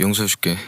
용서해줄게.